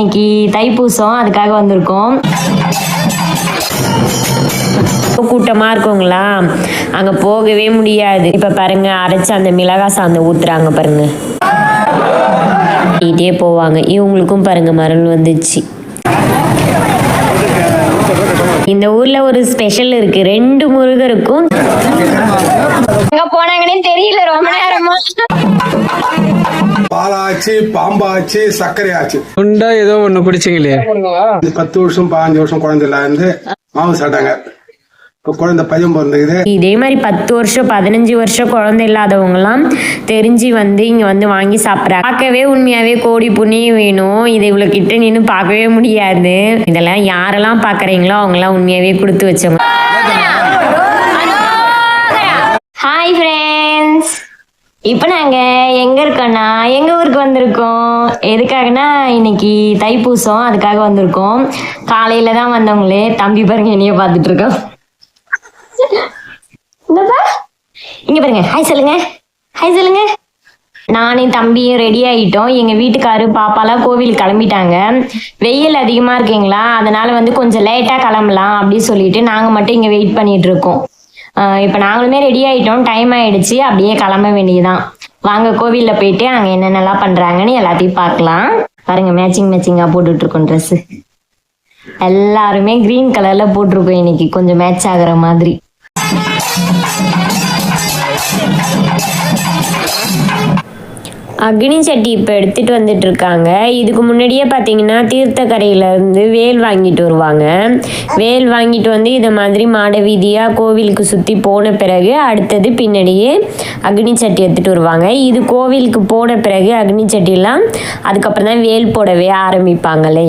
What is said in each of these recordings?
இன்னைக்கு தைப்பூசம் அதுக்காக வந்திருக்கோம். கூட்டமாக இருக்குங்களா அங்கே போகவே முடியாது. இப்போ பாருங்க அரைச்சு அந்த மிளகா சாந்தை ஊத்துறாங்க பாருங்க. போவாங்க. இவங்களுக்கும் பாருங்க மரல் வந்துச்சு. இந்த ஊர்ல ஒரு ஸ்பெஷல் இருக்கு. ரெண்டு முருகருக்கும் எங்க போனாங்கன்னே தெரியல ரொம்ப நேரமா. பாலாச்சு பாம்பாச்சு சர்க்கரை ஆச்சு உண்டா ஏதோ ஒண்ணு குடிச்சிங்களே. இது பத்து வருஷம் பாஞ்சு வருஷம் குழந்தைல இருந்து மாவு சாப்பிட்டாங்க. இப்ப குழந்தை பையன் பிறந்தது இதே மாதிரி பத்து வருஷம் பதினஞ்சு வருஷம் குழந்தை இல்லாதவங்கலாம் தெரிஞ்சு வந்து இங்க வந்து வாங்கி சாப்பிட்றாங்க. பார்க்கவே உண்மையாவே கோடி புண்ணியம் வேணும். இதை இவ்வளவு கிட்ட நின்று பார்க்கவே முடியாது. இதெல்லாம் யாரெல்லாம் பார்க்கறீங்களோ அவங்கெல்லாம் உண்மையாவே கொடுத்து வச்சவங்க. ஹாய் ஃப்ரெண்ட்ஸ் இப்போ நாங்கள் எங்கே இருக்கோம்னா எங்கள் ஊருக்கு வந்திருக்கோம். எதுக்காகனா இன்னைக்கு தைப்பூசம். அதுக்காக வந்திருக்கோம். காலையில் தான் வந்தவங்களே. தம்பி பாருங்க என்னைய இந்தப்பா இங்க பாருங்க. ஹாய் சொல்லுங்க. ஹாய் சொல்லுங்க. நானும் தம்பியும் ரெடி ஆகிட்டோம் எங்கள் வீட்டுக்காரு பாப்பாலாம் கோவில் கிளம்பிட்டாங்க. வெயில் அதிகமாக இருக்கீங்களா? அதனால வந்து கொஞ்சம் லேட்டாக கிளம்பலாம் அப்படின்னு சொல்லிட்டு நாங்கள் மட்டும் இங்கே வெயிட் பண்ணிட்டு இருக்கோம். இப்போ நாங்களுமே ரெடி ஆகிட்டோம் டைம் ஆயிடுச்சு. அப்படியே கிளம்ப வேண்டியதுதான். வாங்க கோவிலில் போயிட்டு அங்கே என்னென்னலாம் பண்ணுறாங்கன்னு எல்லாத்தையும் பார்க்கலாம். பாருங்க மேட்சிங் மேட்சிங்காக போட்டுட்டு இருக்கோம் ட்ரெஸ்ஸு எல்லாருமே க்ரீன் கலரில் போட்டிருக்கோம் இன்னைக்கு. கொஞ்சம் மேட்ச் ஆகுற மாதிரி. அக்னி சட்டி இப்போ எடுத்துட்டு வந்துட்டு இருக்காங்க இதுக்கு முன்னாடியே பார்த்தீங்கன்னா தீர்த்தக்கரையிலேருந்து வேல் வாங்கிட்டு வருவாங்க. வேல் வாங்கிட்டு வந்து இதை மாதிரி மாட வீதியாக கோவிலுக்கு சுற்றி போன பிறகு அடுத்தது பின்னாடியே அக்னி சட்டி எடுத்துகிட்டு வருவாங்க. இது கோவிலுக்கு போன பிறகு அக்னி சட்டிலாம் அதுக்கப்புறம் தான் வேல் போடவே ஆரம்பிப்பாங்களே.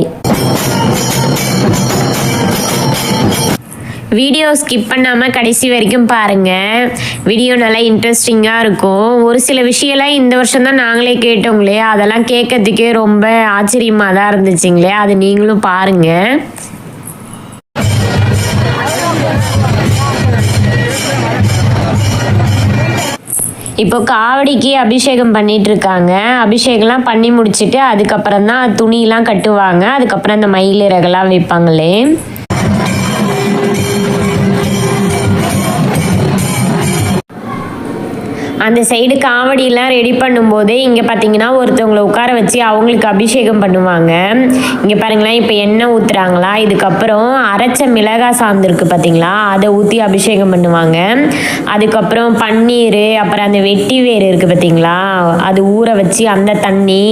வீடியோ ஸ்கிப் பண்ணாமல் கடைசி வரைக்கும் பாருங்கள் வீடியோ நல்லா இன்ட்ரெஸ்டிங்காக இருக்கும். ஒரு சில விஷயம்லாம் இந்த வருஷம் தான் நாங்களே கேட்டோங்களே அதெல்லாம் கேட்கறதுக்கே ரொம்ப ஆச்சரியமாக தான் இருந்துச்சுங்களே. அது நீங்களும் பாருங்கள் இப்போ காவடிக்கு அபிஷேகம் பண்ணிட்டு இருக்காங்க. அபிஷேகம்லாம் பண்ணி முடிச்சுட்டு அதுக்கப்புறம் தான் துணியெலாம் கட்டுவாங்க. அதுக்கப்புறம் அந்த மயில் இறகெல்லாம் வைப்பாங்களே. அந்த சைடு காவடியெல்லாம் ரெடி பண்ணும்போது இங்கே பார்த்தீங்கன்னா ஒருத்தவங்களை உட்கார வச்சு அவங்களுக்கு அபிஷேகம் பண்ணுவாங்க. இங்கே பாருங்களேன் இப்போ எண்ணெய் ஊற்றுறாங்களா இதுக்கப்புறம் அரைச்ச மிளகாய் சாந்து இருக்கு பார்த்தீங்களா அதை ஊற்றி அபிஷேகம் பண்ணுவாங்க. அதுக்கப்புறம் பன்னீர் அப்புறம் அந்த வெட்டி வேர் இருக்குது பார்த்தீங்களா அது ஊற வச்சு அந்த தண்ணி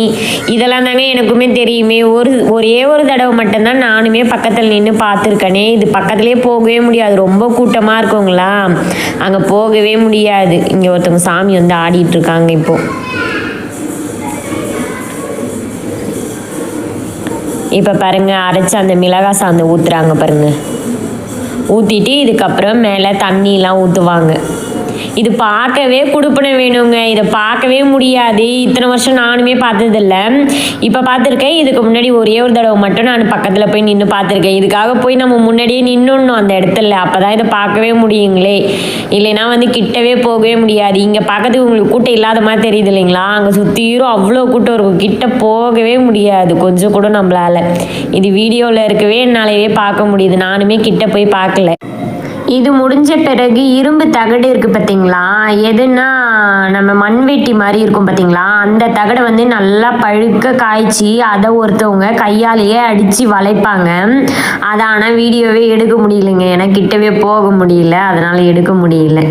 இதெல்லாம் தாங்க எனக்குமே தெரியுமே. ஒரு ஒரே ஒரு தடவை மட்டும்தான் நானுமே பக்கத்தில் நின்று பார்த்துருக்கேனே. இது பக்கத்துலேயே போகவே முடியாது. ரொம்ப கூட்டமாக இருக்குங்களா அங்கே போகவே முடியாது. இங்கே ஒருத்தவங்க சா சாமி வந்து ஆடிட்டு இருக்காங்க இப்போ பாருங்கள் பாருங்க அந்த மிளகாய் சாந்து ஊற்றுறாங்க பாருங்க. ஊற்றிட்டு இதுக்கப்புறம் மேலே தண்ணிலாம் ஊற்றுவாங்க இது பார்க்கவே கொடுப்பன வேணுங்க. இதை பார்க்கவே முடியாது. இத்தனை வருஷம் நானுமே பார்த்ததில்ல. இப்போ பார்த்துருக்கேன். இதுக்கு முன்னாடி ஒரே ஒரு தடவை மட்டும் நான் பக்கத்தில் போய் நின்று பார்த்துருக்கேன். இதுக்காக போய் நம்ம முன்னாடியே நின்றுணும் அந்த இடத்துல. அப்போ தான் இதை பார்க்கவே முடியுங்களே. இல்லைன்னா வந்து கிட்டவே போகவே முடியாது. இங்கே பார்க்கறதுக்கு உங்களுக்கு கூட்டம் இல்லாத மாதிரி தெரியுது இல்லைங்களா? அங்கே சுற்றியும் அவ்வளோ கூட்டம் இருக்கும். கிட்ட போகவே முடியாது. கொஞ்சம் கூட நம்மளால. இது வீடியோவில் இருக்கவே என்னாலேயே பார்க்க முடியுது. நானுமே கிட்ட போய் பார்க்கல. இது முடிஞ்ச பிறகு இரும்பு தகடு இருக்குது பார்த்தீங்களா எதுன்னா நம்ம மண்வெட்டி மாதிரி இருக்கும் பார்த்தீங்களா அந்த தகடை வந்து நல்லா பழுக்க காய்ச்சி அதை ஒருத்தவங்க கையாலேயே அடித்து வளைப்பாங்க. அதை ஆனால் வீடியோவே எடுக்க முடியலைங்க. ஏன்னா கிட்டவே போக முடியல. அதனால் எடுக்க முடியல.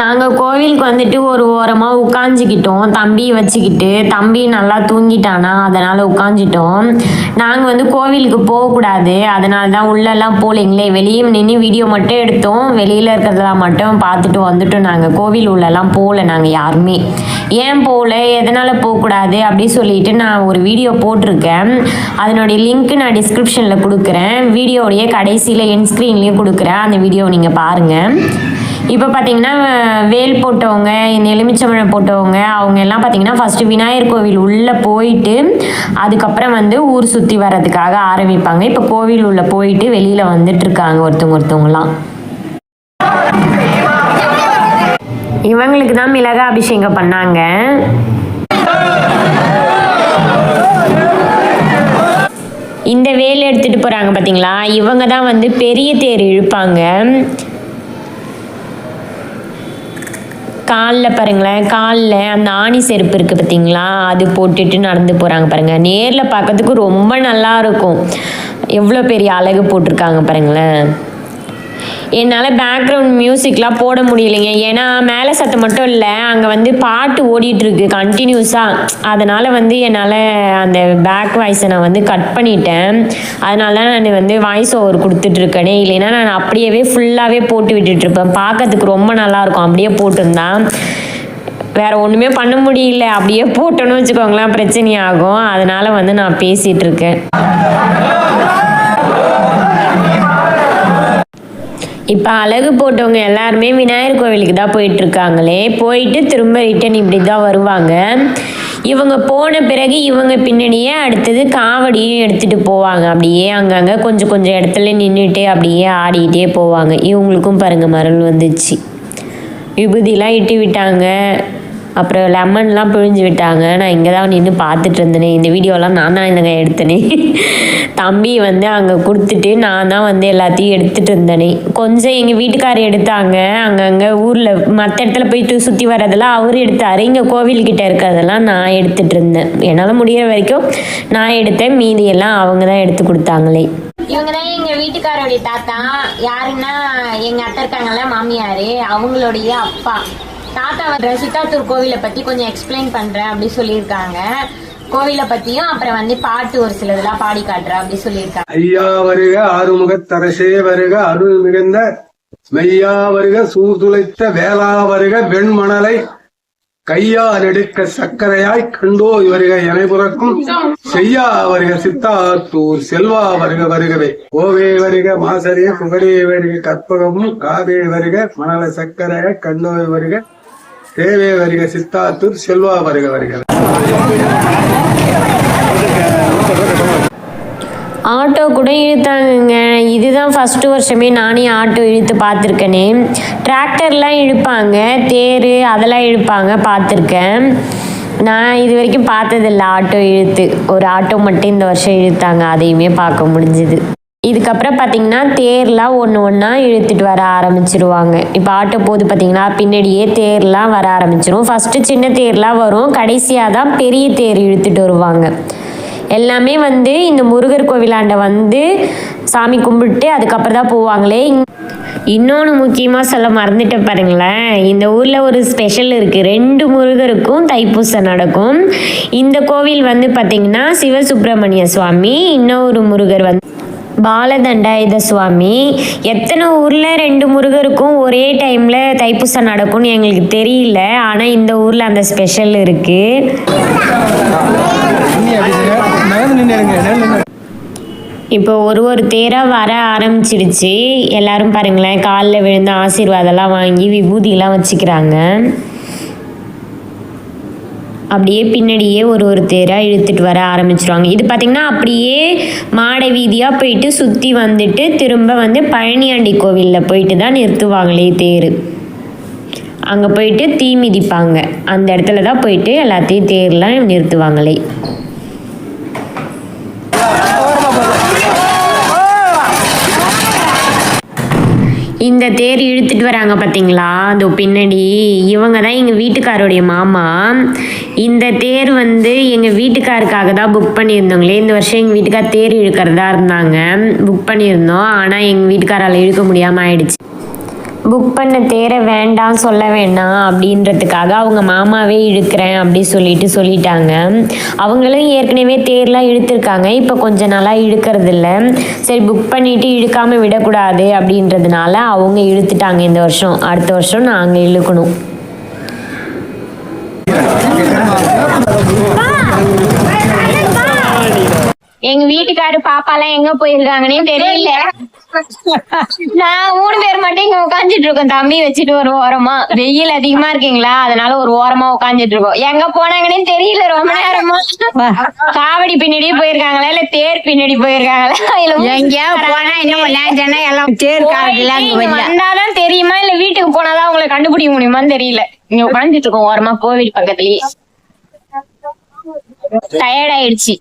நாங்கள் கோவிலுக்கு வந்துட்டு ஒரு ஓரமாக உட்காந்துக்கிட்டோம் தம்பியை வச்சுக்கிட்டு தம்பி நல்லா தூங்கிட்டானா அதனால் உட்காந்துட்டோம் நாங்கள் வந்து கோவிலுக்கு போகக்கூடாது அதனால தான் உள்ளெல்லாம் போகலைங்களே வெளியே நின்று வீடியோ மட்டும் எடுத்தோம். வெளியில் இருக்கிறதெல்லாம் மட்டும் பார்த்துட்டு வந்துட்டோம் நாங்கள் கோவில் உள்ளெல்லாம் போகல நாங்கள் யாருமே. ஏன் போகல எதனால் போகக்கூடாது அப்படி சொல்லிட்டு நான் ஒரு வீடியோ போட்டிருக்கேன். அதனுடைய லிங்க் நான் டிஸ்கிரிப்ஷனில் கொடுக்குறேன். வீடியோடைய கடைசியில் என் ஸ்க்ரீன்லேயும் கொடுக்குறேன். அந்த வீடியோ நீங்கள் பாருங்கள் இப்போ பார்த்தீங்கன்னா வேல் போட்டவங்க எலுமிச்சம்பழம் போட்டவங்க அவங்க எல்லாம் பார்த்தீங்கன்னா ஃபஸ்ட்டு விநாயகர் கோவில் உள்ளே போயிட்டு அதுக்கப்புறம் வந்து ஊர் சுற்றி வர்றதுக்காக ஆரம்பிப்பாங்க. இப்போ கோவில் உள்ளே போயிட்டு வெளியில் வந்துட்டுருக்காங்க ஒருத்தவங்க ஒருத்தவங்கலாம். இவங்களுக்கு தான் மிளகா அபிஷேகம் பண்ணாங்க. இந்த வேலை எடுத்துகிட்டு போகிறாங்க பார்த்தீங்களா இவங்க தான் வந்து பெரிய தேர் இழுப்பாங்க. காலில் பாருங்களேன் காலில் அந்த ஆணி செருப்பு இருக்குது பார்த்தீங்களா அது போட்டுட்டு நடந்து போகிறாங்க பாருங்கள் நேரில் பார்க்கறதுக்கு ரொம்ப நல்லா இருக்கும். எவ்வளோ பெரிய அழகு போட்டிருக்காங்க பாருங்களேன். என்னால் பேக்ரவுண்ட் மியூசிக்லாம் போட முடியலைங்க. ஏன்னா மேலே சத்தம் மட்டும் இல்லை அங்கே வந்து பாட்டு ஓடிட்டுருக்கு கண்டினியூஸாக அதனால் வந்து என்னால் அந்த பேக் வாய்ஸை நான் வந்து கட் பண்ணிட்டேன். அதனால தான் நான் வந்து வாய்ஸ் ஓவர் கொடுத்துட்ருக்கேனே இல்லைன்னா நான் அப்படியே ஃபுல்லாகவே போட்டு விட்டுட்ருப்பேன் பார்க்கறதுக்கு ரொம்ப நல்லாயிருக்கும். அப்படியே போட்டிருந்தா வேறு ஒன்றுமே பண்ண முடியல. அப்படியே போட்டோன்னு வச்சுக்கோங்களேன் பிரச்சனையாகும். அதனால் வந்து நான் பேசிகிட்ருக்கேன் இப்போ அழகு போட்டவங்க எல்லாருமே விநாயகர் கோவிலுக்கு தான் போயிட்டு இருக்காங்களே போயிட்டு திரும்ப ரிட்டன் இப்படி தான் வருவாங்க. இவங்க போன பிறகு இவங்க பின்னாடியே அடுத்தது காவடியும் எடுத்துகிட்டு போவாங்க. அப்படியே அங்கங்கே கொஞ்சம் கொஞ்சம் இடத்துல நின்றுட்டு அப்படியே ஆடிக்கிட்டே போவாங்க. இவங்களுக்கும் பாருங்கள் மரல் வந்துச்சு. விபூதிலாம் இட்டு விட்டாங்க. அப்புறம் லெமன்லாம் பிழிஞ்சு விட்டாங்க. நான் இங்கே தான் நின்று பார்த்துட்டு இருந்தேனே. இந்த வீடியோலாம் நான் தான் இந்த எடுத்தேனே. தம்பி வந்து அங்கே கொடுத்துட்டு நான் தான் வந்து எல்லாத்தையும் எடுத்துகிட்டு இருந்தேனே. கொஞ்சம் எங்கள் வீட்டுக்காரர் எடுத்தாங்க. அங்கங்கே ஊரில் மற்ற இடத்துல போயிட்டு சுற்றி வர்றதெல்லாம் அவர் எடுத்தார். இங்கே கோவில்கிட்ட இருக்கிறதெல்லாம் நான் எடுத்துகிட்டு இருந்தேன். என்னால் முடிகிற வரைக்கும் நான் எடுத்தேன். மீதியெல்லாம் அவங்க தான் எடுத்து கொடுத்தாங்களே. இவங்க தான் எங்க வீட்டுக்காரோடைய தாத்தா. யாருன்னா எங்க அத்தை இருக்காங்கல்ல மாமியாரு. அவங்களுடைய அப்பா. தாத்தா வந்து சித்தாத்தூர் கோவிலை பத்தி கொஞ்சம் எக்ஸ்பிளைன் பண்றேன் அப்படி சொல்லியிருக்காங்க. கோவிலை பத்தியும் அப்புறம் வந்து பாட்டு ஒரு சிலதெல்லாம் பாடி காட்டுறேன் அப்படி சொல்லியிருக்காங்க. ஐயா வருக ஆறுமுகத்தரசே வருக அருள் மிகுந்த மெய்யா வருக சூதுளைத்த வேளா வருக வெண்மணலை கையா நெடுக்க சக்கரையாய் கண்டோய் வருக என புறக்கும். செய்யா வருக சித்தாத்தூர் செல்வா வருக வருகவே. கோவே வருக மாசரே புகழே வருக கற்பகமும் காவே வருக மணல சக்கரையாய் கண்டோய் வருக. தேவே வருக சித்தாத்தூர் செல்வா வருக வருக. ஆட்டோ கூட இழுத்தாங்க இதுதான் ஃபஸ்ட்டு வருஷமே நானே ஆட்டோ இழுத்து பார்த்துருக்கேனே. டிராக்டர்லாம் இழுப்பாங்க தேர் அதெல்லாம் இழுப்பாங்க பார்த்துருக்கேன். நான் இது வரைக்கும் பார்த்ததில்ல ஆட்டோ இழுத்து. ஒரு ஆட்டோ மட்டும் இந்த வருஷம் இழுத்தாங்க அதையுமே பார்க்க முடிஞ்சுது. இதுக்கப்புறம் பார்த்தீங்கன்னா தேர்லாம் ஒன்று ஒன்றா இழுத்துட்டு வர ஆரம்பிச்சிருவாங்க. இப்போ ஆட்டோ போது பார்த்தீங்கன்னா பின்னாடியே தேர்லாம் வர ஆரம்பிச்சிரும். ஃபஸ்ட்டு சின்ன தேர்லாம் வரும். கடைசியாக தான் பெரிய தேர் இழுத்துட்டு வருவாங்க. எல்லாமே வந்து இந்த முருகர் கோவிலாண்ட வந்து சாமி கும்பிட்டு அதுக்கப்புறம் தான் போவாங்களே. இன்னொன்று முக்கியமாக சொல்ல மறந்துட்டேன் பாருங்களேன். இந்த ஊரில் ஒரு ஸ்பெஷல் இருக்குது ரெண்டு முருகருக்கும் தைப்பூசம் நடக்கும். இந்த கோவில் வந்து பார்த்திங்கன்னா சிவசுப்பிரமணிய சுவாமி இன்னொரு முருகர் வந்து பாலதண்டாயுத சுவாமி எத்தனை ஊரில் ரெண்டு முருகருக்கும் ஒரே டைமில் தைப்பூசம் நடக்கும்னு எங்களுக்கு தெரியல. ஆனால் இந்த ஊரில் அந்த ஸ்பெஷல் இருக்குது இப்போ ஒரு ஒரு தேராக வர ஆரம்பிச்சிடுச்சு எல்லாரும் பாருங்களேன் காலில் விழுந்து ஆசீர்வாதம்லாம் வாங்கி விபூதியெலாம் வச்சுக்கிறாங்க. அப்படியே பின்னாடியே ஒரு ஒரு தேராக இழுத்துட்டு வர ஆரம்பிச்சிருவாங்க. இது பார்த்திங்கன்னா அப்படியே மாடை வீதியாக போயிட்டு சுற்றி வந்துட்டு திரும்ப வந்து பழனியாண்டி கோவிலில் போயிட்டு தான் நிறுத்துவாங்களே தேர். அங்கே போயிட்டு தீ மிதிப்பாங்க. அந்த இடத்துல தான் போயிட்டு எல்லாத்தையும் தேர்லாம் நிறுத்துவாங்களே. இந்த தேர் இழுத்துட்டு வராங்க பார்த்தீங்களா அதோ பின்னாடி இவங்க தான் எங்கள் வீட்டுக்காரோடைய மாமா. இந்த தேர் வந்து எங்கள் வீட்டுக்காருக்காக தான் புக் பண்ணியிருந்தோங்களே இந்த வருஷம் எங்கள் வீட்டுக்கார் தேர் இழுக்கிறதா இருந்தாங்க. புக் பண்ணியிருந்தோம். ஆனால் எங்கள் வீட்டுக்காரால் இழுக்க முடியாமல் ஆயிடுச்சு. புக் பண்ண தேரை வேண்டாம் சொல்ல வேண்டாம் அப்படின்றதுக்காக அவங்க மாமாவே இழுக்கிறேன் அப்படி சொல்லிட்டு சொல்லிட்டாங்க. அவங்களும் ஏற்கனவே தேர்லாம் இழுத்துருக்காங்க. இப்போ கொஞ்ச நாளாக இழுக்கிறது இல்லை சரி புக் பண்ணிட்டு இழுக்காமல் விடக்கூடாது அப்படின்றதுனால அவங்க இழுத்துட்டாங்க இந்த வருஷம். அடுத்த வருஷம் நாங்கள் இழுக்கணும். எங்க வீட்டுக்காரு பாப்பாலாம் எங்க போயிருக்காங்கன்னே தெரியல. நான் மூணு பேர் மட்டும் இங்க உட்காந்துட்டு இருக்கோம். தம்பி வச்சுட்டு ஒரு ஓரமா. வெயில் அதிகமா இருக்கீங்களா? அதனால ஒரு ஓரமா உட்காந்துட்டு இருக்கோம். எங்க போனாங்கன்னே தெரியல ரொம்ப நேரமா. காவடி பின்னாடியே போயிருக்காங்களா? இல்ல தேர் பின்னாடி போயிருக்காங்களா? இல்ல எங்கேயா போனா இன்னும் எல்லாம் தேர் வந்தாதான் தெரியுமா? இல்ல வீட்டுக்கு போனாதான் உங்களை கண்டுபிடிக்க முடியுமான்னு தெரியல. இங்க உட்காந்துட்டு இருக்கோம் ஓரமா கோவில் பக்கத்துலயே. டயர்ட் ஆயிடுச்சு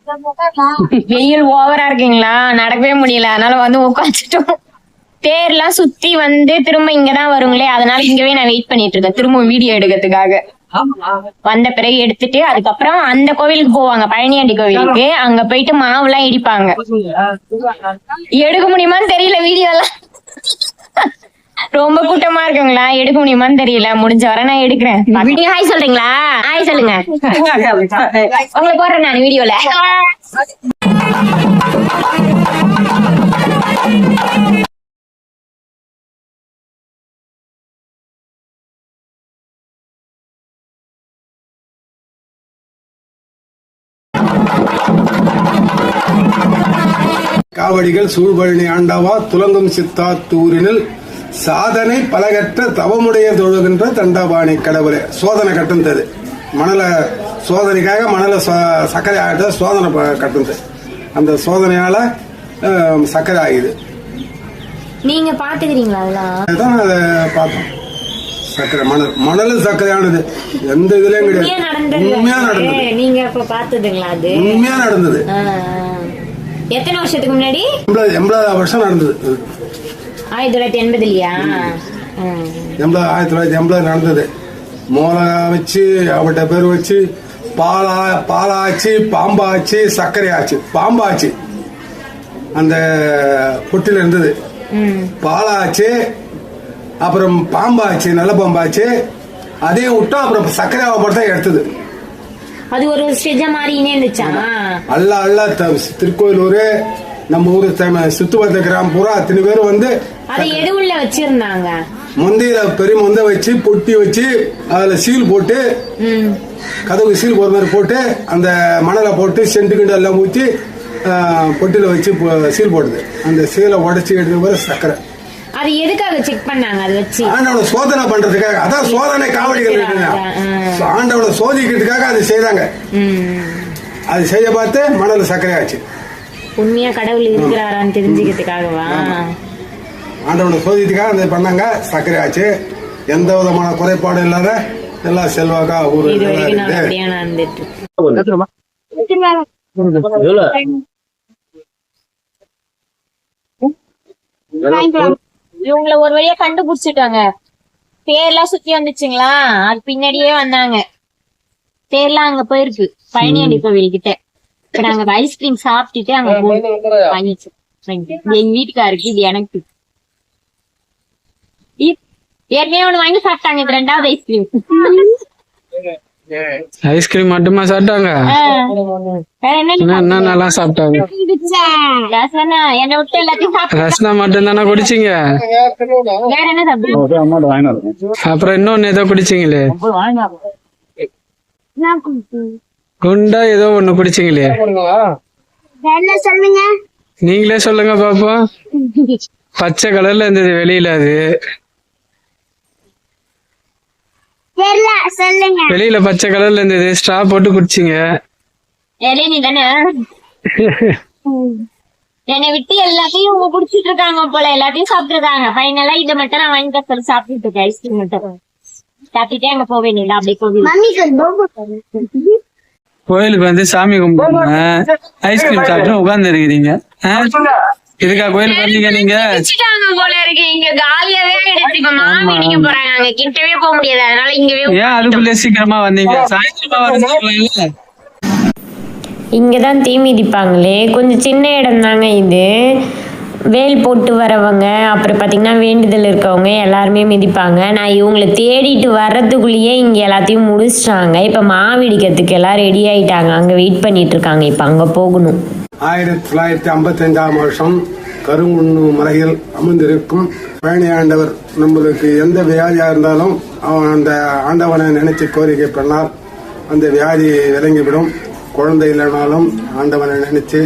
வெயில் ஓவரா இருக்குங்களா? நடக்கவே முடியல. அதனால வந்து உட்காந்துட்டோம். தேர்லாம் சுத்தி வந்து திரும்ப இங்கதான் வருங்களே அதனால இங்கவே நான் வெயிட் பண்ணிட்டு இருக்கேன். திரும்ப வீடியோ எடுக்கிறதுக்காக. வந்த பிறகு எடுத்துட்டு அதுக்கப்புறம் அந்த கோவிலுக்கு போவாங்க. பழனியாண்டி கோவிலுக்கு. அங்க போயிட்டு மாவுலாம் இடிப்பாங்க. எடுக்க முடியுமான்னு தெரியல வீடியோ எல்லாம். ரொம்ப கூட்டமா இருக்குங்களா? எடுக்க முடியுமான்னு தெரியல. முடிஞ்ச வரை நான் எடுக்கிறேன். ஹாய் சொல்றீங்களா? ஹாய் சொல்லுங்க. உங்களை போடுறேன் நான் வீடியோல காவடிகள் சூழ்பழனி ஆண்டவா துலங்கும் சித்தாத்தூரினில் சாதனை பலகற்ற தவமுடைய தொழுகின்ற தண்டபாணி கடவுளே. சோதனை கட்டுந்தது மணலை சோதனைக்காக மணலை ச- சர்க்கரை ஆகிட்ட சோதனை கட்டுந்தது அந்த சோதனையால அஹ், சர்க்கரை ஆகுது. நீங்க பாத்துக்கிறீங்களா அதெல்லாம்? அதை பார்த்தோம். சர்க்கரை மணல் மணல் சர்க்கரையானது. எந்த இதுலயும் கிடையாது. உண்மையா நடந்தது. நீங்க இப்ப பாத்ததுங்களா அது? உண்மையா நடந்தது. எத்தனை வருஷத்துக்கு முன்னாடி? எண்பது எண்பதாவது வருஷம் நடந்தது. ஆயிரத்தி தொள்ளாயிரத்தி எண்பதுலயா எண்பது ஆயிரத்தி தொள்ளாயிரத்தி எண்பது நடந்தது. மோளகா வச்சு அவட்ட பேர் வச்சு பாலா பாலாச்சு பாம்பாச்சு சர்க்கரை ஆச்சு பாம்பாச்சு. அந்த பொட்டில இருந்தது. பாலாச்சு அப்புறம் பாம்பாச்சு நல்ல பாம்பாச்சு. அதையும் விட்டோம் அப்புறம் சர்க்கரை தான் எடுத்தது. அது ஒரு ஸ்டெஜ மாதிரினே இருந்துச்சா? அல்ல அல்ல திருக்கோயிலூர் நம்ம ஊர் த- சுத்துவட்ட கிராமம் பூரா அத்தனை பேர் வந்து அதை எது உள்ள வச்சிருந்தாங்க? முந்தையில பெரிய முந்தை வச்சு பொட்டி வச்சு அதுல சீல் போட்டு ம். கதவுக்கு சீல் போற மாதிரி போட்டு அந்த மணலை போட்டு சென்ட் கிண்டு எல்லாம் ஊற்றி பொட்டில வச்சு சீல் போடுது. அந்த சீலை உடைச்சி எடுத்து போற சக்கரை. அது எதுக்காக செக் பண்ணாங்க அது வச்சு? ஆண்டவனை சோதனை பண்றதுக்காக. அதான் சோதனை காவடிகள் இருக்குங்க. ஆண்டவனை சோதிக்கிறதுக்காக அது செய்தாங்க அது செய்ய பார்த்து மணல் சர்க்கரை ஆச்சு. உண்மையா கடவுள் இருக்கிறாரான்னு தெரிஞ்சுக்கிறதுக்காகவா? ஆண்டவனை சோதிக்கிறதுக்காக அது பண்ணாங்க. சர்க்கரை ஆச்சு. எந்த விதமான குறைபாடும் இல்லாத எல்லாம் செல்வாக்கா ஊர். இவங்கள ஒரு வழியா கண்டுபிடிச்சிட்டாங்க. தேர்லாம் சுத்தி வந்துச்சுங்களா? அது பின்னாடியே வந்தாங்க. தேர்லாம் அங்க போயிருக்கு. பழனியாண்டி கோவில் கிட்ட இப்ப நாங்க ஐஸ்கிரீம் சாப்பிட்டுட்டு அங்க போய் வாங்கிச்சு எங்க வீட்டுக்காருக்கு இது எனக்கு. இ- ஏற்கனவே ஒண்ணு வாங்கி சாப்பிட்டாங்க இது ரெண்டாவது ஐஸ்கிரீம் ஐஸ்கிரீம் மட்டுமா சாப்பிட்டாங்க? வேற என்ன இன்னும் என்ன நல்லா சாப்பிட்டாங்க? ரசனா என்னை விட்டு எல்லாத்தையும் சாப்பிட்டு ரஸ்னா மட்டும் தானே குடிச்சீங்க? வேற என்ன சாப்பிட்டு அப்புறம் இன்னொன்னு ஏதோ குடிச்சீங்களே? குண்டா ஏதோ ஒண்ணு குடிச்சீங்களே. சொல்லுங்க? நீங்களே சொல்லுங்க பாப்போம் பச்சை கலர்ல இருந்தது வெளியில அது. தெரியல சொல்லுங்க. வெளியில பச்சை கலர்ல இருந்தது. ஸ்ட்ரா போட்டு குடிச்சீங்க. என்னை விட்டு எல்லாத்தையும் இவங்க குடிச்சிட்டு இருக்காங்க போல. எல்லாத்தையும் சாப்பிட்டு இருக்காங்க ஃபைனலா இதை மட்டும் நான் வாங்கி சொல்லி சாப்பிட்டுட்டு இருக்கேன். ஐஸ்கிரீம் மட்டும். சாப்பிட்டுட்டே அங்க போக வேண்டியது அப்படியே கோவில் மம்மிக்கு கோயிலுக்கு வந்து சாமி கும்பிடுங்க. ஐஸ்கிரீம் சாப்பிட்டு உட்கார்ந்து இருக்கிறீங்க இதுக்கா கோயிலுக்கு வந்தீங்க நீங்க? வச்சுட்டாங்க போல இருக்கு. இங்க காலியாவே ஆயிடுச்சு. இப்ப மாவு இடிக்க போறாங்க. அங்க கிட்டவே போக முடியாது. அதனால இங்கவே ஏன் அதுக்குள்ளே சீக்கிரமா வந்தீங்க? சாயந்தரமா வரீங்களா இங்கே தான் தீ மிதிப்பாங்களே. கொஞ்சம் சின்ன இடம் தாங்க இது. வேல் போட்டு வரவங்க அப்புறம் பார்த்திங்கன்னா வேண்டுதல் இருக்கவங்க எல்லாருமே மிதிப்பாங்க. நான் இவங்களை தேடிட்டு வர்றதுக்குள்ளேயே இங்கே எல்லாத்தையும் முடிச்சிட்டாங்க. இப்போ மாவிடிக்கிறதுக்கு எல்லாம் ரெடி ஆயிட்டாங்க. அங்கே வெயிட் பண்ணிட்டு இருக்காங்க. இப்போ அங்கே போகணும். ஆயிரத்தி தொள்ளாயிரத்தி ஐம்பத்தஞ்சாம் வருஷம் கருங்குண்ணு மலையில் அமர்ந்திருக்கும் பழனி ஆண்டவர் நம்மளுக்கு எந்த வியாதியாக இருந்தாலும் அவன் அந்த ஆண்டவனை நினைச்சு கோரிக்கை பண்ணால் அந்த வியாதி விளங்கிவிடும். குழந்தை இல்லைனாலும் ஆண்டவனை நினைச்சு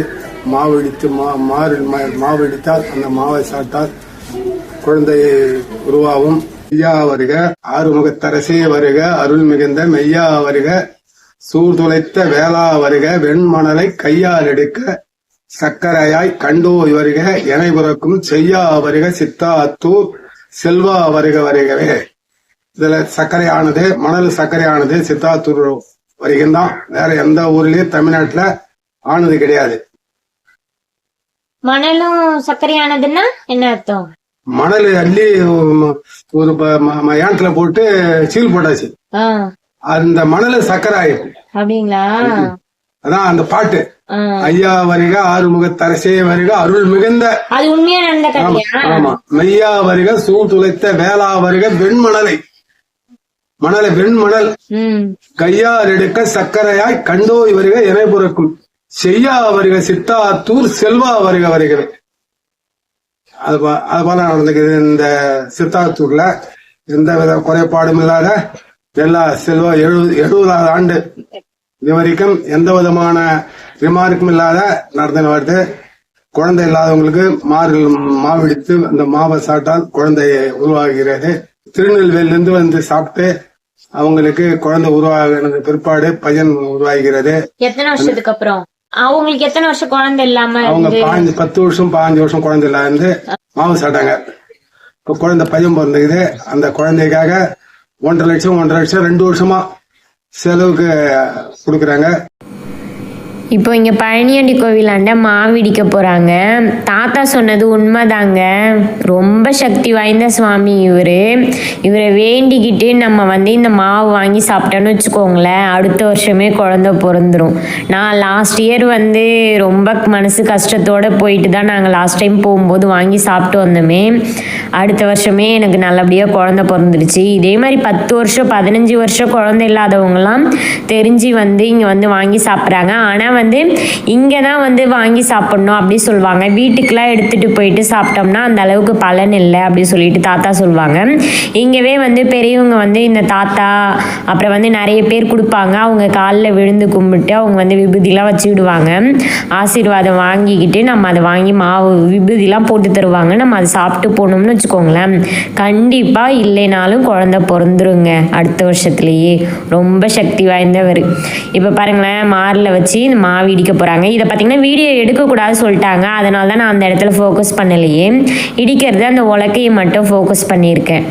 மாவுடித்து மா மாறில் மா- மாவு அந்த மாவை சாப்பிட்டால் குழந்தை உருவாகும் ஐயா வருக ஆறுமுகத்தரசே வருக அருள் மிகுந்த மெய்யா வருக சூர்துளைத்த வேளா வருக வெண்மணலை கையால் எடுக்க சக்கரையாய் கண்டோய் வருக எனை புறக்கும் செய்யா வருக சித்தாத்தூர் செல்வா வருக வருகவே. இதுல சர்க்கரையானது மணல் சர்க்கரையானது சித்தாத்தூர் வரைக்கும் தான் வேற எந்த ஊர்லயும் தமிழ்நாட்டுல ஆனது கிடையாது. மணலும் சர்க்கரையானதுன்னா என்ன அர்த்தம்? மணல் அள்ளி ஒரு ஏனத்துல போட்டு சீல் போட்டாச்சு. அந்த மணல் சர்க்கரை ஆயிடும். அப்படிங்களா? அதான் அந்த பாட்டு. ஐயா வருக ஆறுமுகத்தரசே வருக அருள் மிகுந்த. அது உண்மையா நடந்த ஆமா மெய்யா வருக சூழ் துளைத்த வேளா வருக வெண்மணலை. மணலை வெண்மணல். ம். கையால் எடுக்க சக்கரையாய் கண்டோய் வருக என புறக்கும். செய்யா வருக சித்தாத்தூர் செல்வா வருக வருகவே. அது அது போல நடந்துக்குது இந்த சித்தாத்தூர்ல எந்த வித குறைபாடும் இல்லாத எல்லா செல்வா எழுபது எழுபதாவது ஆண்டு இது வரைக்கும் எந்த விதமான ரிமார்க்கும் இல்லாத நடந்து வருது குழந்தை இல்லாதவங்களுக்கு மார்கள் மாவிடித்து அந்த மாவை சாப்பிட்டால் குழந்தை உருவாகிறது. திருநெல்வேலியிலிருந்து வந்து சாப்பிட்டு அவங்களுக்கு குழந்தை உருவாகினது பிற்பாடு பையன் உருவாகிறது. எத்தனை வருஷத்துக்கு அப்புறம்? அவங்களுக்கு எத்தனை வருஷம் குழந்தை இல்லாம அவங்க பாஞ்சு பத்து வருஷம் பாஞ்சு வருஷம் குழந்தை இருந்து மாவு சாப்பிட்டாங்க. இப்ப குழந்தை பையன் பிறந்துக்குது அந்த குழந்தைக்காக ஒன்றரை லட்சம் ஒன்றரை லட்சம் ரெண்டு வருஷமா செலவுக்கு கொடுக்குறாங்க. இப்போ இங்கே பழனியாண்டி கோவிலாண்ட மாவிடிக்க போகிறாங்க தாத்தா சொன்னது உண்மைதாங்க. ரொம்ப சக்தி வாய்ந்த சுவாமி இவர். இவரை வேண்டிக்கிட்டு நம்ம வந்து இந்த மாவு வாங்கி சாப்பிட்டோன்னு வச்சுக்கோங்களேன் அடுத்த வருஷமே குழந்த பிறந்துரும். நான் லாஸ்ட் இயர் வந்து ரொம்ப மனசு கஷ்டத்தோடு போயிட்டு தான் நாங்கள் லாஸ்ட் டைம் போகும்போது வாங்கி சாப்பிட்டு வந்தோமே. அடுத்த வருஷமே எனக்கு நல்லபடியாக குழந்த பிறந்துருச்சு. இதே மாதிரி பத்து வருஷம் பதினஞ்சு வருஷம் குழந்தை இல்லாதவங்களாம் தெரிஞ்சு வந்து இங்கே வந்து வாங்கி சாப்பிட்றாங்க. ஆனால் வந்து இங்கே தான் வந்து வாங்கி சாப்பிட்ணும் அப்படி சொல்லுவாங்க. வீட்டுக்கெலாம் எடுத்துகிட்டு போயிட்டு சாப்பிட்டோம்னா அந்த அளவுக்கு பலன் இல்லை அப்படி சொல்லிட்டு தாத்தா சொல்லுவாங்க. இங்கேவே வந்து பெரியவங்க வந்து இந்த தாத்தா அப்புறம் வந்து நிறைய பேர் கொடுப்பாங்க. அவங்க காலில் விழுந்து கும்பிட்டு அவங்க வந்து விபூதிலாம் வச்சு விடுவாங்க. ஆசீர்வாதம் வாங்கிக்கிட்டு நம்ம அதை வாங்கி மாவு விபூதிலாம் போட்டு தருவாங்க. நம்ம அதை சாப்பிட்டு போனோம்னு வச்சுக்கோங்களேன். கண்டிப்பாக இல்லைனாலும் குழந்த பிறந்துருங்க அடுத்த வருஷத்துலேயே. ரொம்ப சக்தி வாய்ந்தவர். இப்போ பாருங்களேன் மாரில் வச்சு இந்த மாவு இடிக்க போகிறாங்க இதை பார்த்தீங்கன்னா வீடியோ எடுக்கக்கூடாது சொல்லிட்டாங்க. அதனால தான் நான் அந்த இடத்துல ஃபோக்கஸ் பண்ணலையே. இடிக்கிறது அந்த உலக்கையை மட்டும் ஃபோக்கஸ் பண்ணியிருக்கேன்.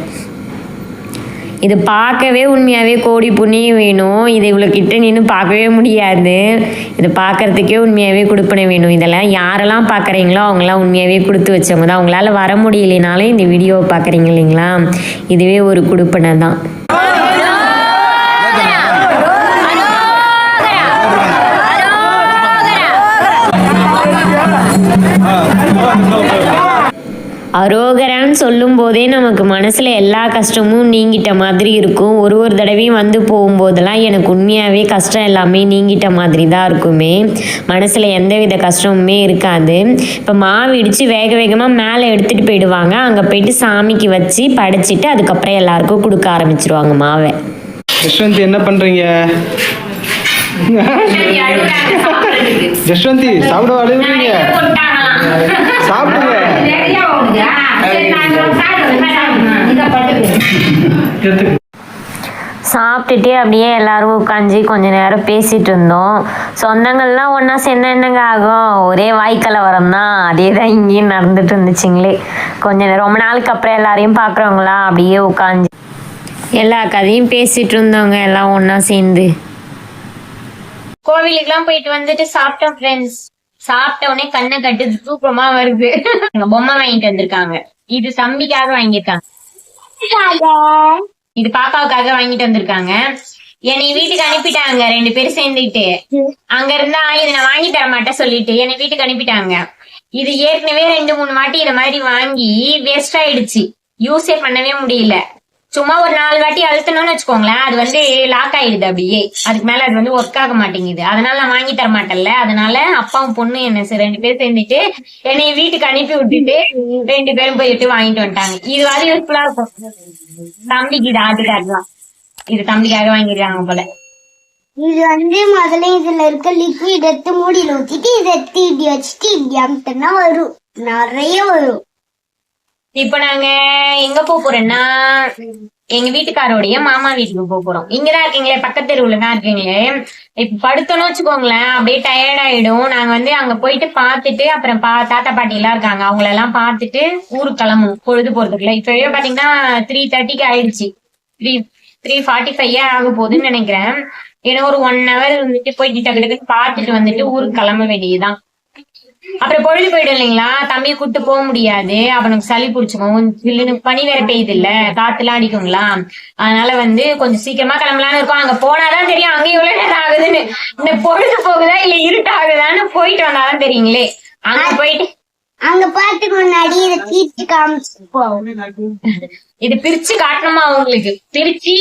இது பார்க்கவே உண்மையாகவே கோடி புண்ணியம் வேணும். இது இவ்வளோ கிட்ட நின்று பார்க்கவே முடியாது. இது பார்க்கறதுக்கே உண்மையாகவே கொடுப்பனை வேணும். இதெல்லாம் யாரெல்லாம் பார்க்குறீங்களோ அவங்களாம் உண்மையாகவே கொடுத்து வச்சவங்க தான். அவங்களால வர முடியலைனாலும் இந்த வீடியோவை பார்க்குறீங்க இல்லைங்களா? இதுவே ஒரு கொடுப்பனை தான். அரோகரான்னு சொல்லும் போதே நமக்கு மனசில் எல்லா கஷ்டமும் நீங்கிட்ட மாதிரி இருக்கும். ஒரு ஒரு தடவையும் வந்து போகும்போதெல்லாம் எனக்கு உண்மையாகவே கஷ்டம் எல்லாமே நீங்கிட்ட மாதிரி தான் இருக்குமே. மனசில் எந்தவித கஷ்டமுமே இருக்காது. இப்போ மாவு இடித்து வேக வேகமாக மேலே எடுத்துகிட்டு போயிடுவாங்க. அங்கே போயிட்டு சாமிக்கு வச்சு படைச்சிட்டு அதுக்கப்புறம் எல்லாருக்கும் கொடுக்க ஆரம்பிச்சிருவாங்க மாவை. யஷ்வந்தி என்ன பண்றீங்க? யஷ்வந்தி சாப்பிட அழுகுறீங்க சாப்பிடுங்க. சாப்பிட்டுட்டு அப்படியே எல்லாரும் உட்காந்து கொஞ்ச நேரம் பேசிட்டு இருந்தோம். சொந்தங்கள்லாம் ஒன்றா சேர்ந்தா என்னங்க ஆகும்? ஒரே வாய்க்கலவரம் தான் அதே தான் இங்கேயும் நடந்துட்டு இருந்துச்சுங்களே. கொஞ்ச நேரம் ரொம்ப நாளுக்கு அப்புறம் எல்லாரையும் பார்க்குறவங்களா அப்படியே உட்காந்து எல்லா கதையும் பேசிட்டு இருந்தோங்க எல்லாம் ஒன்றா சேர்ந்து. கோவிலுக்குலாம் போயிட்டு வந்துட்டு சாப்பிட்டோம் ஃப்ரெண்ட்ஸ் சாப்பிட்ட உடனே கண்ணை கட்டுது தூக்கமா வருது. பொம்மை வாங்கிட்டு வந்திருக்காங்க. இது தம்பிக்காக வாங்கியிருக்காங்க. இது பாப்பாவுக்காக வாங்கிட்டு வந்திருக்காங்க. என்னை வீட்டுக்கு அனுப்பிட்டாங்க ரெண்டு பேரும் சேர்ந்துட்டு அங்க இருந்தா இதை நான் வாங்கி தர மாட்டேன் சொல்லிட்டு என்னை வீட்டுக்கு அனுப்பிட்டாங்க. இது ஏற்கனவே ரெண்டு மூணு வாட்டி இத மாதிரி வாங்கி வேஸ்ட் ஆயிடுச்சு. யூஸே பண்ணவே முடியல. சும்மா ஒரு நாலு வாட்டி அழுத்தணும்னு வச்சுக்கோங்களேன். அது வந்து லாக் ஆயிடுது அப்படியே. அதுக்கு மேல அது வந்து ஒர்க் ஆக மாட்டேங்குது. அதனால நான் வாங்கி தர மாட்டேன்ல. அதனால அப்பாவும் பொண்ணு என்ன ரெண்டு பேரும் சேர்ந்துட்டு என்னை வீட்டுக்கு அனுப்பி விட்டுட்டு ரெண்டு பேரும் போயிட்டு வாங்கிட்டு வந்துட்டாங்க. இது வந்து யூஸ்ஃபுல்லா இருக்கும். தம்பிக்கு இது ஆட்டுக்காரலாம் இது தம்பிக்காக வாங்கிடுறாங்க போல. இது வந்து முதல்ல இதுல இருக்க லிக்விட் எடுத்து மூடி ஊத்திட்டு இதை தீட்டி வச்சுட்டு இப்படி அமுத்தனா வரும். நிறைய வரும். இப்ப நாங்க எங்க போக போறோம்னா எங்க வீட்டுக்காரோடைய மாமா வீட்டுக்கு போக போறோம். இங்கதான் இருக்கீங்களே பக்கத்து தெருவுல தான் இருக்கீங்களே. இப்ப படுத்தோம்னு வச்சுக்கோங்களேன் அப்படியே டயர்ட் ஆயிடும். நாங்க வந்து அங்க போயிட்டு பார்த்துட்டு அப்புறம் பா தாத்தா பாட்டி எல்லாம் இருக்காங்க. அவங்கள எல்லாம் பார்த்துட்டு ஊருக்கு கிளம்பும் பொழுது போறதுக்குள்ள. இப்பவே பாத்தீங்கன்னா த்ரீ தேர்ட்டிக்கு ஆயிடுச்சு. த்ரீ த்ரீ ஃபார்ட்டி ஃபைவ் ஆக போகுதுன்னு நினைக்கிறேன். ஏன்னா ஒரு ஒன் ஹவர் வந்துட்டு போயிட்டு டக்கு டக்குன்னு பார்த்துட்டு வந்துட்டு ஊருக்கு கிளம்ப வேண்டியதுதான். அப்புறம் பொழுது போயிடும் இல்லைங்களா? தம்பியை கூட்டு போக முடியாது. அவனுக்கு சளி பிடிச்சிக்கும். சில்லுன்னு பனி வேற பெய்யுது இல்ல காத்துலாம் அடிக்குங்களா? அதனால வந்து கொஞ்சம் சீக்கிரமா கிளம்பலான்னு இருக்கோம். அங்க போனாதான் தெரியும். அங்க எவ்வளவு நேரம் ஆகுதுன்னு. இந்த பொழுது போகுதா இல்ல இருட்டு ஆகுதான்னு போயிட்டு வந்தாதான் தெரியுங்களே. அங்க போயிட்டு அங்க பாட்டுக்கு முன்னாடி இதை தீர்த்து காமிச்சுப்போம் இது பிரிச்சு காட்டணுமா உங்களுக்கு? பிரிச்சு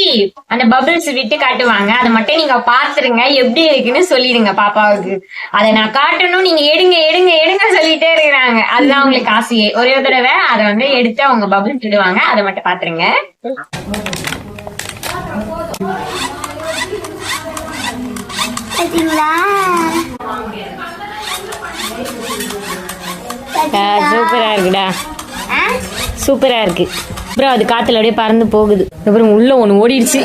அந்த பபிள்ஸ் விட்டு காட்டுவாங்க. அதை மட்டும் நீங்க பாத்துருங்க. எப்படி இருக்குன்னு சொல்லிடுங்க பாப்பாவுக்கு. அதை நான் காட்டணும். நீங்க எடுங்க எடுங்க எடுங்க சொல்லிட்டே இருக்கிறாங்க. அதுதான் உங்களுக்கு ஆசையே. ஒரே ஒரு தடவை அதை வந்து எடுத்து அவங்க பபிள்ஸ் விடுவாங்க அதை மட்டும் பாத்துருங்க. சூப்பரா இருக்குடா. ஆ? சூப்பரா இருக்கு. அப்புறம் அது காத்துல அப்படியே பறந்து போகுது. அப்புறம் உள்ள ஒண்ணு ஓடிடுச்சு.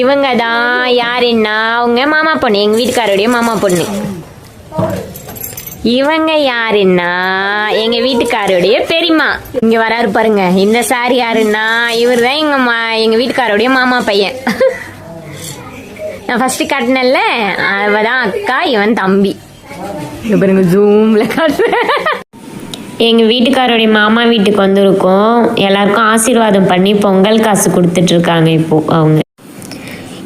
இவங்க தான் யாருன்னா அவங்க மாமா பொண்ணு. எங்க வீட்டுக்காரோடைய மாமா பொண்ணு. இவங்க யாருன்னா? எங்க வீட்டுக்காரோடைய பெரியம்மா. இங்க வராரு பாருங்க. இந்த சார் யாருன்னா? இவர் தான் எங்க மா எங்க வீட்டுக்காரோடைய மாமா பையன். நான் ஃபர்ஸ்ட் காட்டினேன்ல அவ தான் அக்கா இவன் தம்பி. பாருங்க ஜூம்ல காட்டுறேன். எங்க வீட்டுக்காரோடைய மாமா வீட்டுக்கு வந்திருக்கோம். எல்லாருக்கும் ஆசீர்வாதம் பண்ணி பொங்கல் காசு கொடுத்துட்டு இருக்காங்க இப்போ அவங்க.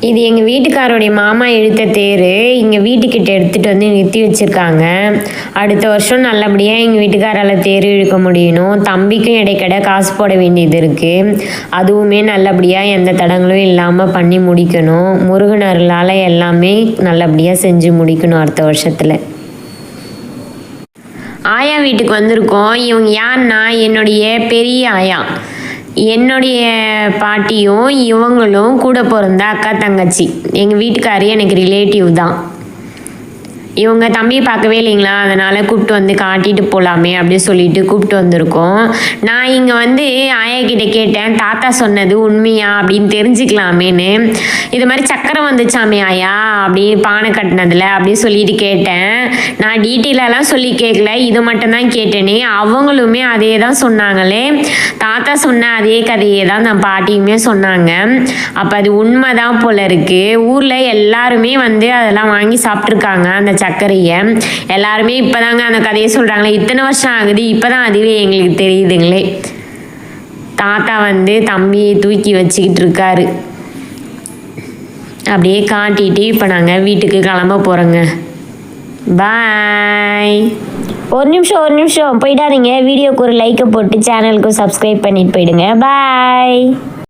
இது எங்கள் வீட்டுக்காரோடைய மாமா இழுத்த தேர். எங்கள் வீட்டுக்கிட்ட எடுத்துகிட்டு வந்து நிறுத்தி வச்சுருக்காங்க. அடுத்த வருஷம் நல்லபடியாக எங்கள் வீட்டுக்காரால் தேர் இழுக்க முடியணும். தம்பிக்கும் இடைக்கட காசு போட வேண்டியது இருக்குது அதுவுமே நல்லபடியாக எந்த தடங்களும் இல்லாமல் பண்ணி முடிக்கணும். முருகன் அருளால் எல்லாமே நல்லபடியாக செஞ்சு முடிக்கணும் அடுத்த வருஷத்தில். ஆயா வீட்டுக்கு வந்திருக்கோம். இவங்க யாருன்னா என்னுடைய பெரிய ஆயா. என்னுடைய பாட்டியும் இவங்களும் கூட பிறந்த அக்கா தங்கச்சி. எங்கள் வீட்டுக்காரி எனக்கு ரிலேட்டிவ் தான். இவங்க தம்பியை பார்க்கவே இல்லைங்களா? அதனால் கூப்பிட்டு வந்து காட்டிட்டு போகலாமே அப்படின்னு சொல்லிட்டு கூப்பிட்டு வந்திருக்கோம். நான் இங்கே வந்து ஆயா கிட்ட கேட்டேன் தாத்தா சொன்னது உண்மையா அப்படின்னு தெரிஞ்சுக்கலாமேன்னு. இது மாதிரி சக்கரம் வந்துச்சாமே ஆயா அப்படி பானை கட்டினதில் அப்படின்னு சொல்லிட்டு கேட்டேன். நான் டீட்டெயிலெல்லாம் சொல்லி கேட்கல இது மட்டும்தான் கேட்டேனே. அவங்களுமே அதே தான் சொன்னாங்களே. தாத்தா சொன்ன அதே கதையே தான் நான் பாட்டியுமே சொன்னாங்க. அப்போ அது உண்மை தான் போல இருக்குது ஊரில் எல்லாருமே வந்து அதெல்லாம் வாங்கி சாப்பிட்ருக்காங்க அந்த சர்க்கரையை எல்லாருமே இப்போதாங்க அந்த கதையை சொல்கிறாங்களே இத்தனை வருஷம் ஆகுது இப்போதான் அதுவே எங்களுக்கு தெரியுதுங்களே. தாத்தா வந்து தம்பியை தூக்கி வச்சுக்கிட்டு இருக்காரு. அப்படியே காட்டிட்டு இப்போ நாங்கள் வீட்டுக்கு கிளம்ப போகிறோங்க பாய் ஒரு நிமிஷம் ஒரு நிமிஷம். போயிடாதீங்க. வீடியோக்கு ஒரு லைக்கை போட்டு சேனலுக்கு சப்ஸ்கிரைப் பண்ணிட்டு போயிடுங்க. பாய்